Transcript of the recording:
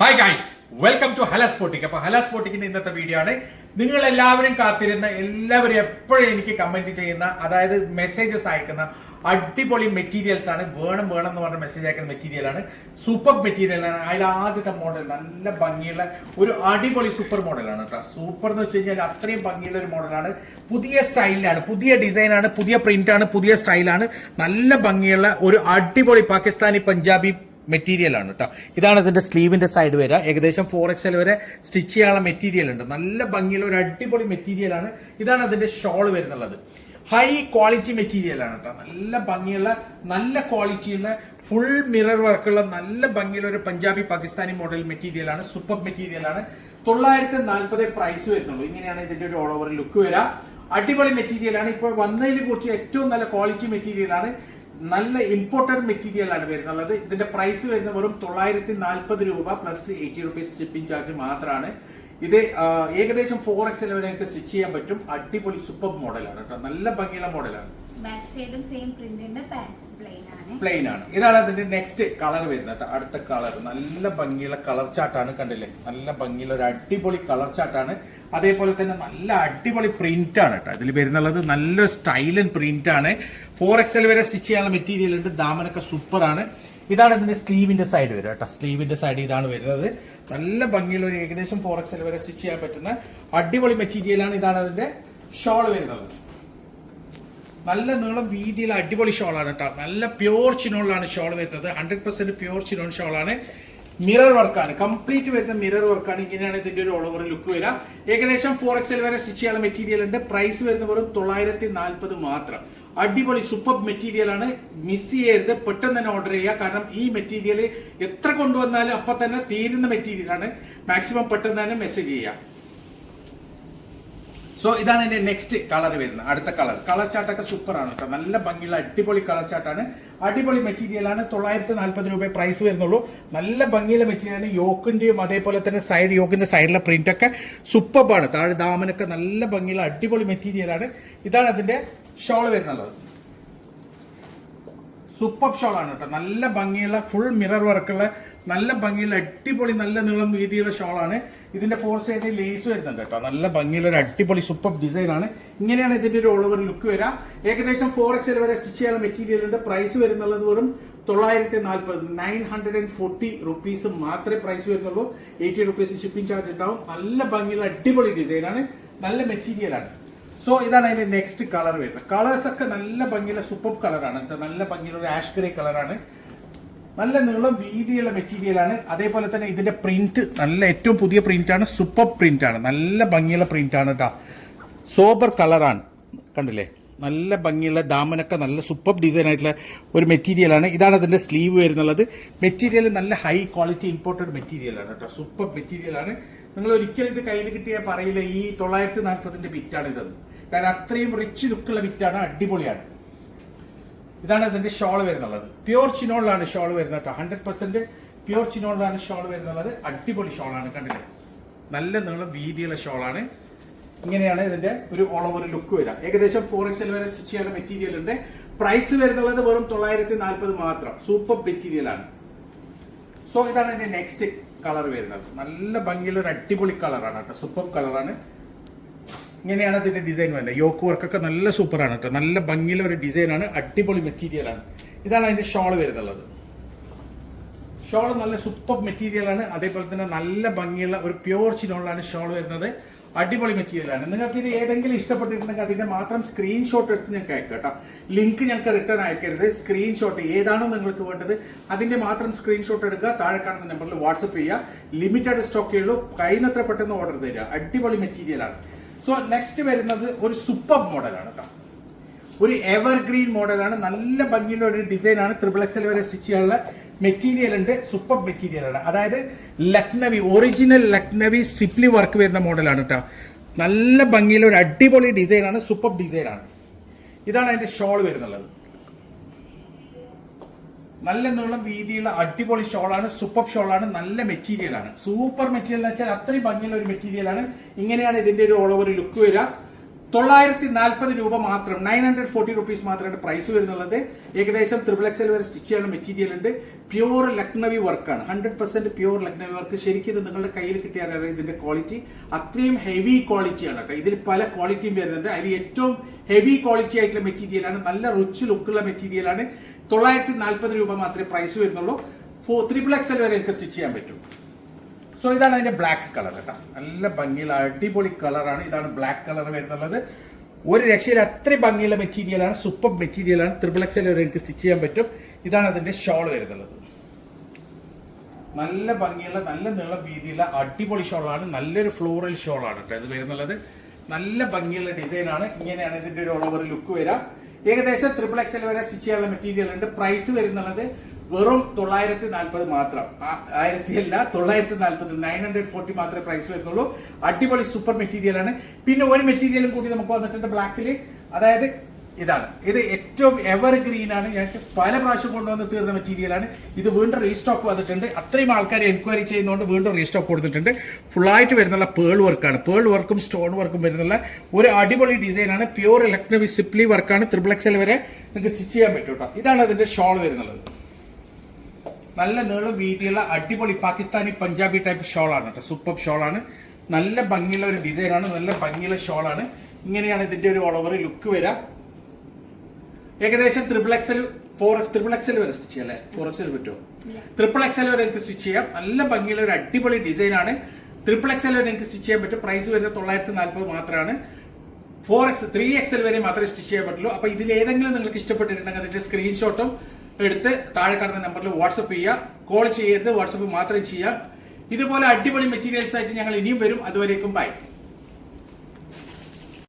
Hi guys welcome to ഹല സ്പോട്ടിക് അപ്പൊ ഹല സ്പോട്ടിക്കിന്റെ ഇന്നത്തെ വീഡിയോ ആണ്. നിങ്ങൾ എല്ലാവരും കാത്തിരുന്ന എല്ലാവരും എപ്പോഴും എനിക്ക് കമന്റ് ചെയ്യുന്ന അതായത് മെസ്സേജസ് അയക്കുന്ന അടിപൊളി മെറ്റീരിയൽസ് ആണ്. വേണം വേണം എന്ന് പറഞ്ഞ മെസ്സേജ് അയക്കുന്ന മെറ്റീരിയൽ ആണ്. സൂപ്പർ മെറ്റീരിയൽ ആണ്. അതിൽ ആദ്യത്തെ മോഡൽ നല്ല ഭംഗിയുള്ള ഒരു അടിപൊളി സൂപ്പർ മോഡലാണ് കേട്ടോ സൂപ്പർ എന്ന് വെച്ച് കഴിഞ്ഞാൽ അത്രയും ഭംഗിയുള്ള ഒരു മോഡലാണ് പുതിയ സ്റ്റൈലിലാണ് പുതിയ ഡിസൈനാണ് പുതിയ പ്രിന്റ് ആണ് പുതിയ സ്റ്റൈലാണ് നല്ല ഭംഗിയുള്ള ഒരു അടിപൊളി പാകിസ്ഥാനി പഞ്ചാബി മെറ്റീരിയൽ ആണ് കേട്ടോ ഇതാണ് ഇതിന്റെ സ്ലീവിന്റെ സൈഡ് വരിക ഏകദേശം ഫോർ എക്സ് എൽ വരെ സ്റ്റിച്ച് ചെയ്യാനുള്ള മെറ്റീരിയൽ ഉണ്ട്. നല്ല ഭംഗിയുള്ള ഒരു അടിപൊളി മെറ്റീരിയലാണ് ഇതാണ് അതിന്റെ ഷോൾ വരുന്നുള്ളത്. ഹൈ ക്വാളിറ്റി മെറ്റീരിയൽ ആണ് കേട്ടോ നല്ല ഭംഗിയുള്ള നല്ല ക്വാളിറ്റിയുള്ള ഫുൾ മിറർ വർക്കുള്ള നല്ല ഭംഗിയുള്ള ഒരു പഞ്ചാബി പാകിസ്ഥാനി മോഡൽ മെറ്റീരിയലാണ് സൂപ്പർ മെറ്റീരിയൽ ആണ്. തൊള്ളായിരത്തി നാൽപ്പത് പ്രൈസ് വരുന്നുള്ളൂ. ഇങ്ങനെയാണ് ഇതിന്റെ ഒരു ഓൾ ഓവർ ലുക്ക് വരിക അടിപൊളി മെറ്റീരിയലാണ് ഇപ്പോൾ വന്നതിൽ കുറിച്ച് ഏറ്റവും നല്ല ക്വാളിറ്റി മെറ്റീരിയൽ ആണ്. നല്ല ഇമ്പോർട്ടന്റ് മെറ്റീരിയൽ ആണ് വരുന്നുള്ളത് ഇതിന്റെ പ്രൈസ് വരുന്ന വെറും തൊള്ളായിരത്തി നാൽപ്പത് രൂപ plus eighty rupees shipping charge മാത്രമാണ് ഇത് ഏകദേശം ഫോർ എക്സ് വരെ നിങ്ങൾക്ക് സ്റ്റിച്ച് ചെയ്യാൻ പറ്റും. അടിപൊളി സൂപ്പർ മോഡലാണ് കേട്ടോ. നല്ല ഭംഗിയുള്ള മോഡലാണ് പ്ലെയിൻ ആണ്. ഇതാണ് അതിന്റെ നെക്സ്റ്റ് കളർ വരുന്നത് കേട്ടോ. അടുത്ത കളർ നല്ല ഭംഗിയുള്ള കളർ ചാർട്ടാണ് കണ്ടില്ലേ? നല്ല ഭംഗിയുള്ള ഒരു അടിപൊളി കളർ ചാർട്ടാണ് അതേപോലെ തന്നെ നല്ല അടിപൊളി പ്രിന്റ് ആണ് കേട്ടോ ഇതിൽ വരുന്നുള്ളത് നല്ലൊരു സ്റ്റൈലൻ പ്രിന്റ് ആണ്. ഫോർ എക്സൽ വരെ സ്റ്റിച്ച് ചെയ്യാനുള്ള മെറ്റീരിയൽ ഉണ്ട്. ദാമനൊക്കെ സൂപ്പർ ആണ്. ഇതാണ് ഇതിന്റെ സ്ലീവിന്റെ സൈഡ് വരിക കേട്ടോ സ്ലീവിന്റെ സൈഡ് ഇതാണ് വരുന്നത്. നല്ല ഭംഗിയുള്ള ഒരു ഏകദേശം ഫോർ എക്സൽ വരെ സ്റ്റിച്ച് ചെയ്യാൻ പറ്റുന്ന അടിപൊളി മെറ്റീരിയലാണ് ഇതാണ് അതിന്റെ ഷോൾ വരുന്നത്. നല്ല നീളം വീതിയുള്ള അടിപൊളി ഷോളാണ് കേട്ടോ നല്ല പ്യോർ ചിനോളിലാണ് ഷോൾ വരുന്നത്. ഹൺഡ്രഡ് പെർസെന്റ് പ്യോർ ചിനോൺ ഷോളാണ് മിറർ വർക്കാണ് കംപ്ലീറ്റ് വരുന്ന മിറർ വർക്കാണ് ഇങ്ങനെയാണ് ഇതിന്റെ ഒരു ഓൾ ഓവർ ലുക്ക് വരിക. ഏകദേശം ഫോർ എക്സൽ വരെ സ്റ്റിച്ച് ചെയ്യാനുള്ള മെറ്റീരിയൽ ഉണ്ട്. പ്രൈസ് വരുന്ന വെറും തൊള്ളായിരത്തി നാൽപ്പത് മാത്രം. അടിപൊളി സൂപ്പർ മെറ്റീരിയൽ ആണ്. മിസ് ചെയ്യരുത്. പെട്ടെന്ന് തന്നെ ഓർഡർ ചെയ്യുക. കാരണം ഈ മെറ്റീരിയൽ എത്ര കൊണ്ടുവന്നാലും അപ്പൊ തന്നെ തീരുന്ന മെറ്റീരിയലാണ് മാക്സിമം പെട്ടെന്ന് തന്നെ മെസ്സേജ് ചെയ്യുക. സോ ഇതാണ് എന്റെ നെക്സ്റ്റ് കളർ വരുന്നത്. അടുത്ത കളർ കളർ ചാർട്ടൊക്കെ ആണ് കേട്ടോ. നല്ല ഭംഗിയുള്ള അടിപൊളി കളർ ചാർട്ടാണ് അടിപൊളി മെറ്റീരിയൽ ആണ്. തൊള്ളായിരത്തി നാൽപ്പത് രൂപ പ്രൈസ് വരുന്നുള്ളൂ. നല്ല ഭംഗിയുള്ള മെറ്റീരിയൽ ആണ്. യോക്കിന്റെയും അതേപോലെ തന്നെ സൈഡ് യോക്കിന്റെ സൈഡിലെ പ്രിന്റ് ഒക്കെ സൂപ്പർബാണ് താഴെ ദാമനൊക്കെ നല്ല ഭംഗിയുള്ള അടിപൊളി മെറ്റീരിയൽ ആണ്. ഇതാണ് അതിന്റെ ഷോൾ വരുന്നുള്ളത്. സൂപ്പർ ഷോൾ ആണ് കേട്ടോ. നല്ല ഭംഗിയുള്ള ഫുൾ മിറർ വർക്കുള്ള നല്ല ഭംഗിയുള്ള അടിപൊളി നല്ല നീളം വീതിയുള്ള ഷോളാണ്. ഇതിന്റെ ഫോർ സൈഡിൽ ലേസ് വരുന്നുണ്ട് കേട്ടോ. നല്ല ഭംഗിയുള്ള ഒരു അടിപൊളി സൂപ്പർ ഡിസൈൻ ആണ്. ഇങ്ങനെയാണ് ഇതിന്റെ ഒരു ഓൾ ലുക്ക് വരാം. ഏകദേശം ഫോർ എക്സ് വരെ സ്റ്റിച്ച് ചെയ്യാനുള്ള മെറ്റീരിയൽ ഉണ്ട്. പ്രൈസ് വരുന്നുള്ളത് വെറും തൊള്ളായിരത്തി നാൽപ്പത് nine hundred and forty rupees മാത്രമേ പ്രൈസ് വരുന്നുള്ളൂ. എയ്റ്റി റുപ്പീസ് ഷിപ്പിംഗ് ചാർജ് ഉണ്ടാവും. നല്ല ഭംഗിയുള്ള അടിപൊളി ഡിസൈൻ ആണ്. നല്ല മെറ്റീരിയൽ ആണ്. സോ ഇതാണ് അതിന്റെ നെക്സ്റ്റ് കളർ വരുന്നത്. കളേഴ്സ് ഒക്കെ നല്ല ഭംഗിയുള്ള സൂപ്പർ കളറാണ് നല്ല ഭംഗിയുള്ള ഒരു ആഷ് ഗ്രേ കളറാണ് നല്ല നീളം വീതിയുള്ള മെറ്റീരിയൽ ആണ്. അതേപോലെ തന്നെ ഇതിന്റെ പ്രിന്റ് നല്ല ഏറ്റവും പുതിയ പ്രിന്റ് ആണ്. സൂപ്പർ പ്രിന്റ് ആണ്. നല്ല ഭംഗിയുള്ള പ്രിന്റ് ആണ് കേട്ടോ സോബർ കളറാണ് കണ്ടില്ലേ? നല്ല ഭംഗിയുള്ള ദാമനൊക്കെ നല്ല സൂപ്പർ ഡിസൈൻ ആയിട്ടുള്ള ഒരു മെറ്റീരിയൽ ആണ്. ഇതാണ് അതിന്റെ സ്ലീവ് വരുന്നുള്ളത്. മെറ്റീരിയൽ നല്ല ഹൈ ക്വാളിറ്റി ഇമ്പോർട്ടഡ് മെറ്റീരിയൽ ആണ് കേട്ടോ സൂപ്പർ മെറ്റീരിയൽ ആണ്. നിങ്ങൾ ഒരിക്കലും ഇത് കയ്യിൽ കിട്ടിയാൽ പറയില്ല. ഈ തൊള്ളായിരത്തി നാൽപ്പതിന്റെ ബിറ്റാണ് ഇതെന്ന്. കാരണം അത്രയും റിച്ച് ലുക്കുള്ള ബിറ്റാണ് അടിപൊളിയാണ്. ഇതാണ് ഇതിന്റെ ഷോൾ വരുന്നുള്ളത്. പ്യൂർ ചിനോളിലാണ് ഷോൾ വരുന്നത് കേട്ടോ. ഹൺഡ്രഡ് പെർസെന്റ് പ്യൂർ ചിനോളിലാണ് ഷോൾ വരുന്നുള്ളത്. അടിപൊളി ഷോളാണ് കണ്ടില്ലേ? നല്ല നീളം വീതിയുള്ള ഷോളാണ് ഇങ്ങനെയാണ് ഇതിന്റെ ഒരു ഓൾ ഓവർ ലുക്ക് വരിക. ഏകദേശം ഫോർ എക്സ് വരെ സ്റ്റിച്ച് ചെയ്യാനുള്ള മെറ്റീരിയൽ ഉണ്ട്. പ്രൈസ് വരുന്നുള്ളത് വെറും തൊള്ളായിരത്തി നാൽപ്പത് മാത്രം സൂപ്പർ മെറ്റീരിയലാണ് സോ ഇതാണ് ഇതിന്റെ നെക്സ്റ്റ് കളർ വരുന്നത്. നല്ല ഭംഗിയുള്ള ഒരു അടിപൊളി കളറാണ് കേട്ടോ. സൂപ്പർ കളറാണ് ഇങ്ങനെയാണ് അതിന്റെ ഡിസൈൻ വരുന്നത് യോക്ക് വർക്കൊക്കെ നല്ല സൂപ്പറാണ് കേട്ടോ. നല്ല ഭംഗിയുള്ള ഒരു ഡിസൈനാണ് അടിപൊളി മെറ്റീരിയലാണ് ഇതാണ് അതിന്റെ ഷോൾ വരുന്നുള്ളത്. ഷോൾ നല്ല സൂപ്പർ മെറ്റീരിയലാണ് അതേപോലെ തന്നെ നല്ല ഭംഗിയുള്ള ഒരു പ്യൂർ ചിനോളാണ് ഷോൾ വരുന്നത്. അടിപൊളി മെറ്റീരിയലാണ് നിങ്ങൾക്ക് ഇത് ഏതെങ്കിലും ഇഷ്ടപ്പെട്ടിട്ടുണ്ടെങ്കിൽ അതിന്റെ മാത്രം സ്ക്രീൻഷോട്ട് എടുത്ത് ഞങ്ങൾക്ക് അയക്കാം കേട്ടോ. ലിങ്ക് ഞങ്ങൾക്ക് റിട്ടേൺ അയക്കരുത്. സ്ക്രീൻഷോട്ട് ഏതാണോ നിങ്ങൾക്ക് വേണ്ടത് അതിന്റെ മാത്രം സ്ക്രീൻഷോട്ട് എടുക്കുക. താഴെ കാണുന്ന നമ്പറിൽ വാട്സപ്പ് ചെയ്യുക. ലിമിറ്റഡ് സ്റ്റോക്കേ ഉള്ളൂ. കഴിയുന്നത്ര പെട്ടെന്ന് ഓർഡർ തരിക? അടിപൊളി മെറ്റീരിയൽ ആണ്. സോ നെക്സ്റ്റ് വരുന്നത് ഒരു സൂപ്പർ മോഡലാണ് കേട്ടോ ഒരു എവർഗ്രീൻ മോഡലാണ് നല്ല ഭംഗിയുള്ള ഒരു ഡിസൈൻ ആണ് ത്രിപിൾ എക്സൽ വരെ സ്റ്റിച്ച് ചെയ്യാനുള്ള മെറ്റീരിയൽ ഉണ്ട്. സൂപ്പർ മെറ്റീരിയൽ ആണ്. അതായത് ലക്നവി ഒറിജിനൽ ലക്നവി സിപ്ലി വർക്ക് വരുന്ന മോഡലാണ് കേട്ടോ നല്ല ഭംഗിയുള്ള ഒരു അടിപൊളി ഡിസൈൻ ആണ്. സൂപ്പർ ഡിസൈൻ ആണ്. ഇതാണ് അതിന്റെ ഷോൾ വരുന്നുള്ളത്. നല്ല നീളം വീതിയുള്ള അടിപൊളി ഷോളാണ് സൂപ്പർ ഷോളാണ് നല്ല മെറ്റീരിയൽ ആണ്. സൂപ്പർ മെറ്റീരിയൽ എന്ന് വെച്ചാൽ അത്രയും ഭംഗിയുള്ള ഒരു മെറ്റീരിയൽ ആണ്. ഇങ്ങനെയാണ് ഇതിന്റെ ഒരു ഓൾ ഓവർ ലുക്ക് വരിക. തൊള്ളായിരത്തി നാൽപ്പത് രൂപ മാത്രം നയൻ ഹൺഡ്രഡ് ഫോർട്ടി റുപ്പീസ് മാത്രമാണ് പ്രൈസ് വരുന്നുള്ളത്. ഏകദേശം ത്രിപിൾ എക്സൽ വരെ സ്റ്റിച്ച് ചെയ്യുന്ന മെറ്റീരിയൽ ഉണ്ട്. പ്യൂർ ലക്നവി വർക്കാണ് hundred percent pure Lucknowi work ശരിക്കും ഇത് നിങ്ങളുടെ കയ്യിൽ കിട്ടിയാൽ ഇതിന്റെ ക്വാളിറ്റി അത്രയും ഹെവി ക്വാളിറ്റിയാണ് കേട്ടോ. ഇതിൽ പല ക്വാളിറ്റിയും വരുന്നുണ്ട്. അതിൽ ഏറ്റവും ഹെവി ക്വാളിറ്റി ആയിട്ടുള്ള മെറ്റീരിയലാണ് നല്ല റിച്ച് ലുക്കുള്ള മെറ്റീരിയലാണ് തൊള്ളായിരത്തി നാൽപ്പത് രൂപ മാത്രമേ പ്രൈസ് വരുന്നുള്ളൂ. ഫോർ ത്രിബിൾ എക്സൽ വരെ എനിക്ക് സ്റ്റിച്ച് ചെയ്യാൻ പറ്റും. സോ ഇതാണ് അതിന്റെ ബ്ലാക്ക് കളർ കേട്ടോ. നല്ല ഭംഗിയുള്ള അടിപൊളി കളറാണ് ഇതാണ് ബ്ലാക്ക് കളർ വരുന്നുള്ളത്. ഒരു രക്ഷയിൽ അത്ര ഭംഗിയുള്ള മെറ്റീരിയലാണ് സൂപ്പർ മെറ്റീരിയലാണ് ത്രിബിൾ എക്സൽ വരെ എനിക്ക് സ്റ്റിച്ച് ചെയ്യാൻ പറ്റും. ഇതാണ് അതിന്റെ ഷോൾ വരുന്നുള്ളത്. നല്ല ഭംഗിയുള്ള നല്ല നീളം വീതിയുള്ള അടിപൊളി ഷോളാണ് നല്ലൊരു ഫ്ലോറൽ ഷോളാണ് കേട്ടോ ഇത് വരുന്നുള്ളത്. നല്ല ഭംഗിയുള്ള ഡിസൈനാണ്. ഇങ്ങനെയാണ് ഇതിന്റെ ഒരു ഓവർ ലുക്ക് വരിക. ഏകദേശം ട്രിപ്പിൾ എക്സൽ വരെ സ്റ്റിച്ച് ചെയ്യാനുള്ള മെറ്റീരിയൽ ഉണ്ട്. പ്രൈസ് വരുന്നുള്ളത് വെറും തൊള്ളായിരത്തി നാൽപ്പത് മാത്രം. ആയിരത്തി അല്ല തൊള്ളായിരത്തി നാൽപ്പത് നയൻ ഹൺഡ്രഡ് ഫോർട്ടി മാത്രമേ പ്രൈസ് വരുന്നുള്ളൂ. അടിപൊളി സൂപ്പർ മെറ്റീരിയൽ ആണ്. പിന്നെ ഒരു മെറ്റീരിയലും കൂടി നമുക്ക് വന്നിട്ടുണ്ട് ബ്ലാക്കിൽ അതായത് ഇതാണ്. ഇത് ഏറ്റവും എവർ ഗ്രീൻ ആണ്. ഞങ്ങൾക്ക് പല പ്രാവശ്യം കൊണ്ടുവന്ന് തീർന്ന മെറ്റീരിയലാണ് ഇത് വീണ്ടും റീസ്റ്റോക്ക് വന്നിട്ടുണ്ട്. അത്രയും ആൾക്കാർ എൻക്വയറി ചെയ്യുന്നതുകൊണ്ട് വീണ്ടും റീസ്റ്റോക്ക് കൊടുത്തിട്ടുണ്ട്. ഫുള്ളായിട്ട് വരുന്നുള്ള പേൾ വർക്കാണ് പേൾ വർക്കും സ്റ്റോൺ വർക്കും വരുന്നുള്ള ഒരു അടിപൊളി ഡിസൈനാണ് പ്യൂർ ഇലക്ട്രിക് സിപ്ലി വർക്കാണ് ത്രിബിൾ എക്സൽ വരെ നിങ്ങൾക്ക് സ്റ്റിച്ച് ചെയ്യാൻ പറ്റും കേട്ടോ ഇതാണ് അതിന്റെ ഷോൾ വരുന്നത് നല്ല നീളം വീതിയുള്ള അടിപൊളി പാകിസ്ഥാനി പഞ്ചാബി ടൈപ്പ് ഷോൾ ഷോളാണ് കേട്ടോ സൂപ്പർ ആണ്. നല്ല ഭംഗിയുള്ള ഒരു ഡിസൈനാണ് നല്ല ഭംഗിയുള്ള ഷോൾ ആണ്. ഇങ്ങനെയാണ് ഇതിന്റെ ഒരു ഓളവർ ലുക്ക് വരിക ഏകദേശം triple XL four triple XL വരെ സ്റ്റിച്ച് ചെയ്യാം അല്ലേ? ഫോർ എക്സൽ പറ്റുമോ? ട്രിപ്പിൾ എക്സൽ വരെ എനിക്ക് സ്റ്റിച്ച് ചെയ്യാം. നല്ല ഭംഗിയുള്ള ഒരു അടിപൊളി ഡിസൈനാണ് ട്രിപ്പിൾ എക്സൽ വരെ എനിക്ക് സ്റ്റിച്ച് ചെയ്യാൻ പറ്റും. പ്രൈസ് വരുന്നത് തൊള്ളായിരത്തി നാൽപ്പത് മാത്രമാണ് ഫോർ എക്സ് ത്രീ എക്സൽ വരെ മാത്രമേ സ്റ്റിച്ച് ചെയ്യാൻ പറ്റുള്ളൂ. അപ്പോൾ ഇതിൽ ഏതെങ്കിലും നിങ്ങൾക്ക് ഇഷ്ടപ്പെട്ടിട്ടുണ്ടെങ്കിൽ അതിന്റെ സ്ക്രീൻഷോട്ടും എടുത്ത് താഴെ കാണുന്ന നമ്പറിൽ വാട്സപ്പ് ചെയ്യുക. കോൾ ചെയ്യരുത്. വാട്സപ്പ് മാത്രം ചെയ്യുക. ഇതുപോലെ അടിപൊളി മെറ്റീരിയൽസ് ആയിട്ട് ഞങ്ങൾ ഇനിയും വരും. അതുവരേക്കും ബൈ